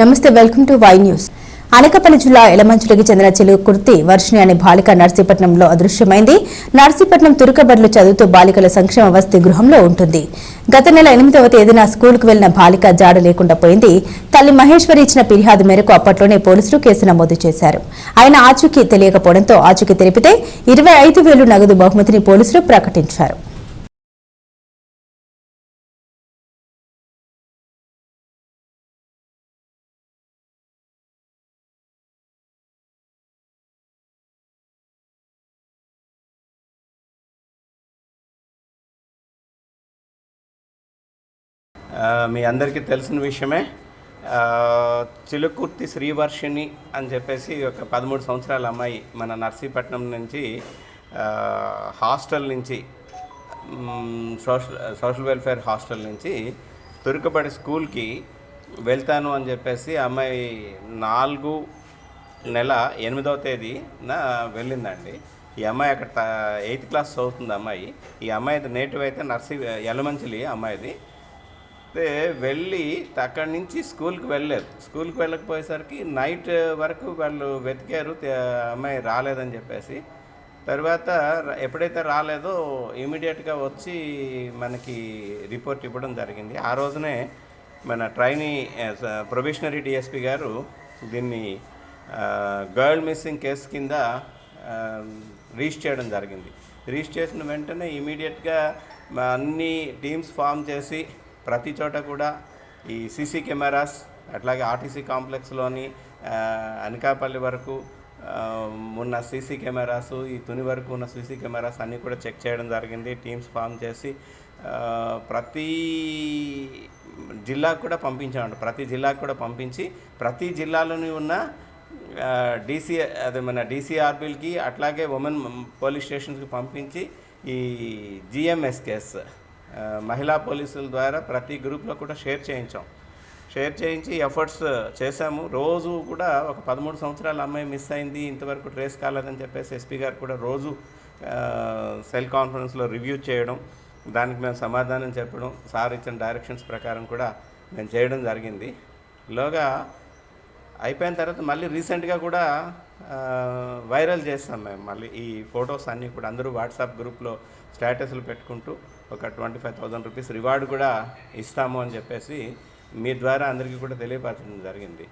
నమస్తే welcome to Y news. Anakapalli జిల్లా ఎలమంచులకి చెందిన చిలుకుర్తి వర్షిణి అనే బాలిక నర్సీపట్నంలో అదృశ్యమైంది. నర్సీపట్నం తురుకబడులు చదువుతూ బాలికల సంక్షేమ వసతి గృహంలో ఉంటుంది. గత నెల ఎనిమిదవ తేదీన స్కూల్కు వెళ్ళిన బాలిక జాడ లేకుండా పోయింది. తల్లి మహేశ్వరి ఇచ్చిన ఫిర్యాదు మేరకు అప్పట్లోనే పోలీసులు కేసు నమోదు చేశారు. ఆయన ఆచూకీ తెలియకపోవడంతో ఆచూకీ తెలిపితే ఇరవై ఐదు వేలు నగదు బహుమతిని పోలీసులు ప్రకటించారు. మీ అందరికీ తెలిసిన విషయమే చిలుకుర్తి శ్రీవర్షిణి అని చెప్పేసి ఒక పదమూడు సంవత్సరాల అమ్మాయి మన నర్సీపట్నం నుంచి హాస్టల్ నుంచి సోషల్ సోషల్ వెల్ఫేర్ హాస్టల్ నుంచి తురుకబడి స్కూల్కి వెళ్తాను అని చెప్పేసి అమ్మాయి నాలుగు నెల ఎనిమిదవ తేదీన వెళ్ళిందండి. ఈ అమ్మాయి అక్కడ ఎయిత్ క్లాస్ చదువుతుంది అమ్మాయి. ఈ అమ్మాయి నేటివ్ అయితే నర్సీ ఎలమంచిలి అమ్మాయిది. అయితే వెళ్ళి అక్కడి నుంచి స్కూల్కి వెళ్ళలేదు. స్కూల్కి వెళ్ళకపోయేసరికి నైట్ వరకు వాళ్ళు వెతికారు. అమ్మాయి రాలేదని చెప్పేసి. తర్వాత ఎప్పుడైతే రాలేదో ఇమీడియట్గా వచ్చి మనకి రిపోర్ట్ ఇవ్వడం జరిగింది. ఆ రోజునే మన ట్రైనీ ప్రొబిషనరీ డిఎస్పి గారు దీన్ని గర్ల్ మిస్సింగ్ కేసు కింద రీచ్ చేయడం జరిగింది. రీచ్ చేసిన వెంటనే ఇమీడియట్గా అన్ని టీమ్స్ ఫామ్ చేసి ప్రతి చోట కూడా ఈ సీసీ కెమెరాస్ అట్లాగే ఆర్టీసీ కాంప్లెక్స్లోని అనకాపల్లి వరకు ఉన్న సీసీ కెమెరాస్ ఈ తుని వరకు ఉన్న సీసీ కెమెరాస్ అన్నీ కూడా చెక్ చేయడం జరిగింది. టీమ్స్ ఫామ్ చేసి ప్రతి జిల్లాకు కూడా పంపించామంట. ప్రతి జిల్లాకు కూడా పంపించి ప్రతి జిల్లాలోని ఉన్న డీసీ అదే మన డీసీఆర్బీలకి అట్లాగే ఉమెన్ పోలీస్ స్టేషన్స్కి పంపించి ఈ జిఎంఎస్ కేస్. మహిళా పోలీసుల ద్వారా ప్రతి గ్రూప్లో కూడా షేర్ చేయించాం. షేర్ చేయించి ఎఫర్ట్స్ చేశాము. రోజు కూడా ఒక పదమూడు సంవత్సరాల అమ్మాయి మిస్ అయింది ఇంతవరకు ట్రేస్ కాలేదని చెప్పేసి ఎస్పీ గారు కూడా రోజు సెల్ కాన్ఫరెన్స్లో రివ్యూ చేయడం దానికి మేము సమాధానం చెప్పడం సార్ ఇచ్చిన డైరెక్షన్స్ ప్రకారం కూడా మేము చేయడం జరిగింది. లోగా అయిపోయిన తర్వాత మళ్ళీ రీసెంట్గా కూడా వైరల్ చేస్తాం మేము. మళ్ళీ ఈ ఫొటోస్ అన్నీ కూడా అందరూ వాట్సాప్ గ్రూప్లో స్టేటస్లు పెట్టుకుంటూ ఒక twenty five thousand rupees reward కూడా ఇస్తాము అని చెప్పేసి మీ ద్వారా అందరికీ కూడా తెలియపరచడం జరిగింది.